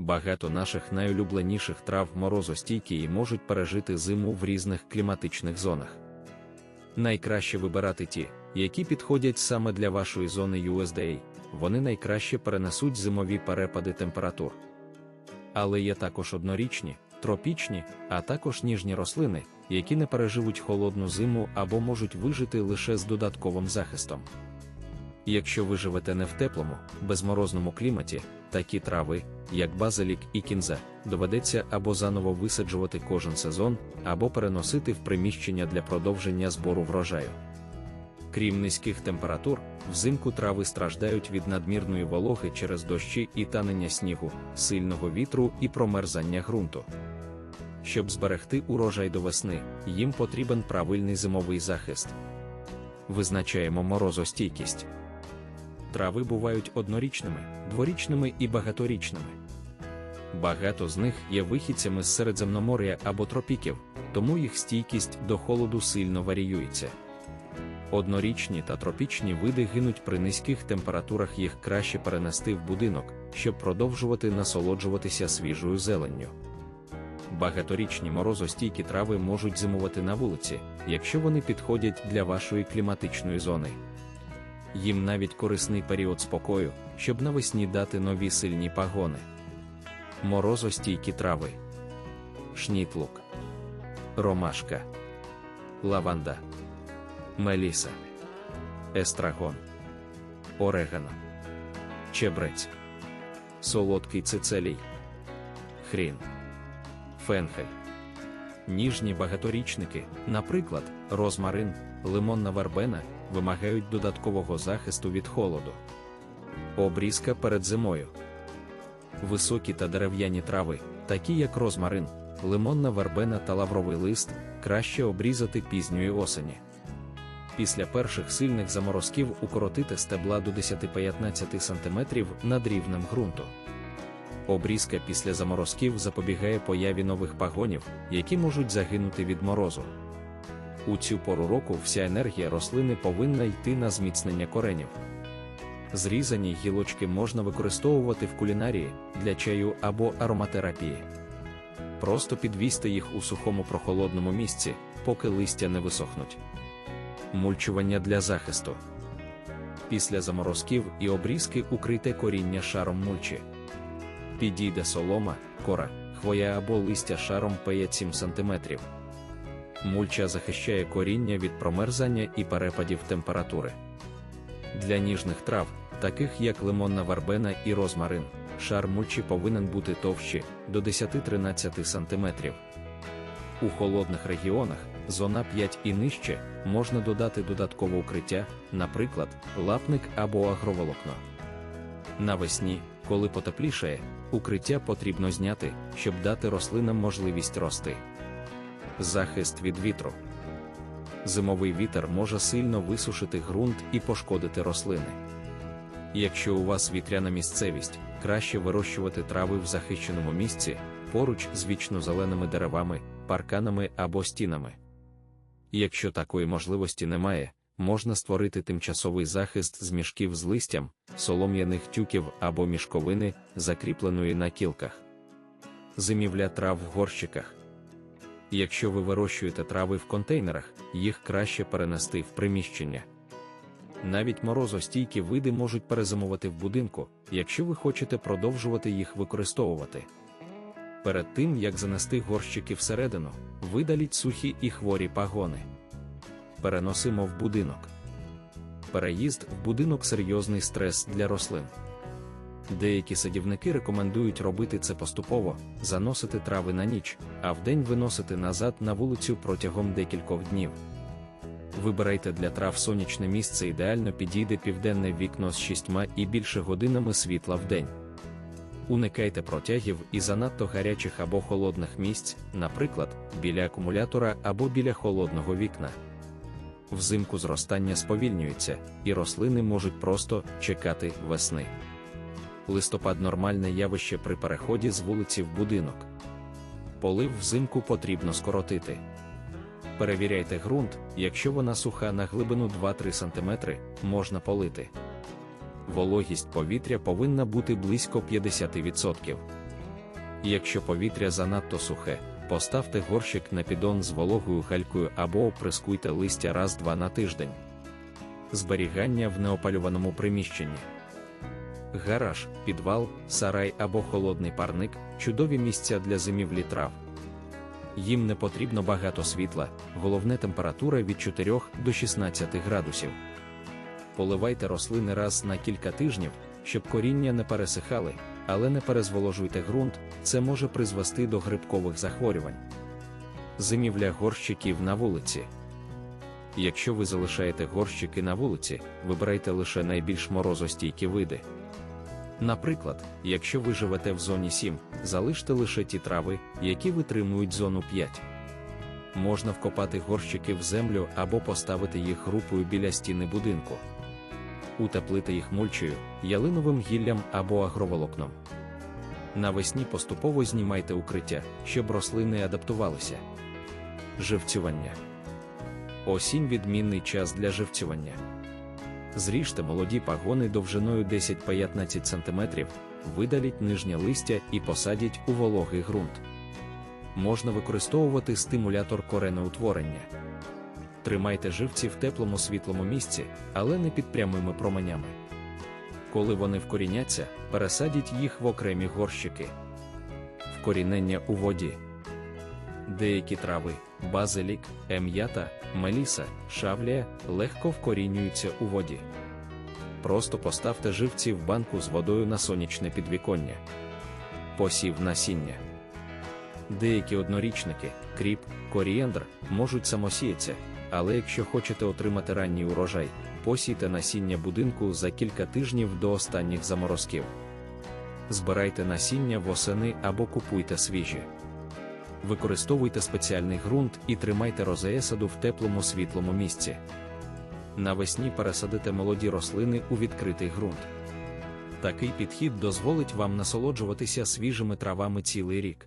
Багато наших найулюбленіших трав морозостійкі і можуть пережити зиму в різних кліматичних зонах. Найкраще вибирати ті, які підходять саме для вашої зони USDA, вони найкраще перенесуть зимові перепади температур. Але є також однорічні, тропічні, а також ніжні рослини, які не переживуть холодну зиму або можуть вижити лише з додатковим захистом. Якщо ви живете не в теплому, безморозному кліматі, такі трави, як базилік і кінза, доведеться або заново висаджувати кожен сезон, або переносити в приміщення для продовження збору врожаю. Крім низьких температур, взимку трави страждають від надмірної вологи через дощі і танення снігу, сильного вітру і промерзання ґрунту. Щоб зберегти урожай до весни, їм потрібен правильний зимовий захист. Визначаємо морозостійкість. Трави бувають однорічними, дворічними і багаторічними. Багато з них є вихідцями з Середземномор'я або тропіків, тому їх стійкість до холоду сильно варіюється. Однорічні та тропічні види гинуть при низьких температурах їх краще перенести в будинок, щоб продовжувати насолоджуватися свіжою зеленню. Багаторічні морозостійкі трави можуть зимувати на вулиці, якщо вони підходять для вашої кліматичної зони. Їм навіть корисний період спокою, щоб навесні дати нові сильні пагони. Морозостійкі трави, шнітлук, ромашка, лаванда, меліса, естрагон, орегано, чебрець, солодкий цицелій, хрін, фенхель. Ніжні багаторічники, наприклад, розмарин, лимонна вербена, вимагають додаткового захисту від холоду. Обрізка перед зимою. Високі та дерев'яні трави, такі як розмарин, лимонна вербена та лавровий лист, краще обрізати пізньої осені. Після перших сильних заморозків укоротити стебла до 10-15 см над рівнем ґрунту. Обрізка після заморозків запобігає появі нових пагонів, які можуть загинути від морозу. У цю пору року вся енергія рослини повинна йти на зміцнення коренів. Зрізані гілочки можна використовувати в кулінарії для чаю або ароматерапії. Просто підвісьте їх у сухому прохолодному місці, поки листя не висохнуть. Мульчування для захисту. Після заморозків і обрізки укрийте коріння шаром мульчі. Підійде солома, кора, хвоя або листя шаром 5-7 см. Мульча захищає коріння від промерзання і перепадів температури. Для ніжних трав, таких як лимонна варбена і розмарин, шар мульчі повинен бути товщі до 10-13 см. У холодних регіонах, зона 5 і нижче, можна додати додаткове укриття, наприклад, лапник або агроволокно. Навесні, коли потеплішає, укриття потрібно зняти, щоб дати рослинам можливість рости. Захист від вітру. Зимовий вітер може сильно висушити ґрунт і пошкодити рослини. Якщо у вас вітряна місцевість, краще вирощувати трави в захищеному місці поруч з вічно зеленими деревами, парканами або стінами. Якщо такої можливості немає, можна створити тимчасовий захист з мішків з листям, солом'яних тюків або мішковини, закріпленої на кілках. Зимівля трав в горщиках. Якщо ви вирощуєте трави в контейнерах, їх краще перенести в приміщення. Навіть морозостійкі види можуть перезимувати в будинку, якщо ви хочете продовжувати їх використовувати. Перед тим як занести горщики всередину, видаліть сухі і хворі пагони. Переносимо в будинок. Переїзд в будинок серйозний стрес для рослин. Деякі садівники рекомендують робити це поступово, заносити трави на ніч, а вдень виносити назад на вулицю протягом декількох днів. Вибирайте для трав сонячне місце ідеально підійде південне вікно з шістьма і більше годинами світла в день. Уникайте протягів і занадто гарячих або холодних місць, наприклад, біля акумулятора або біля холодного вікна. Взимку зростання сповільнюється, і рослини можуть просто чекати весни. Листопад нормальне явище при переході з вулиці в будинок. Полив взимку потрібно скоротити. Перевіряйте ґрунт, якщо вона суха на глибину 2-3 см, можна полити. Вологість повітря повинна бути близько 50%. Якщо повітря занадто сухе, поставте горщик на піддон з вологою галькою або оприскуйте листя раз-два на тиждень. Зберігання в неопалюваному приміщенні. Гараж, підвал, сарай або холодний парник чудові місця для зимівлі трав. Їм не потрібно багато світла, головне температура від 4 до 16 градусів. Поливайте рослини раз на кілька тижнів, щоб коріння не пересихали, але не перезволожуйте ґрунт, це може призвести до грибкових захворювань. Зимівля горщиків на вулиці. Якщо ви залишаєте горщики на вулиці, вибирайте лише найбільш морозостійкі види. Наприклад, якщо ви живете в зоні 7, залиште лише ті трави, які витримують зону 5. Можна вкопати горщики в землю або поставити їх групою біля стіни будинку. Утеплити їх мульчею, ялиновим гіллям або агроволокном. Навесні поступово знімайте укриття, щоб рослини адаптувалися. Живцювання. Осінь відмінний час для живцювання. Зріжте молоді пагони довжиною 10-15 см, видаліть нижнє листя і посадіть у вологий ґрунт. Можна використовувати стимулятор коренеутворення. Тримайте живці в теплому світлому місці, але не під прямими променями. Коли вони вкоріняться, пересадіть їх в окремі горщики. Вкорінення у воді. Деякі трави, базилік, ем'ята, меліса, шавлія легко вкорінюються у воді. Просто поставте живці в банку з водою на сонячне підвіконня. Посів насіння. Деякі однорічники, кріп, корієндр можуть самосіятися, але якщо хочете отримати ранній урожай, посійте насіння будинку за кілька тижнів до останніх заморозків. Збирайте насіння восени або купуйте свіжі. Використовуйте спеціальний ґрунт і тримайте розеесаду в теплому світлому місці. Навесні пересадите молоді рослини у відкритий ґрунт. Такий підхід дозволить вам насолоджуватися свіжими травами цілий рік.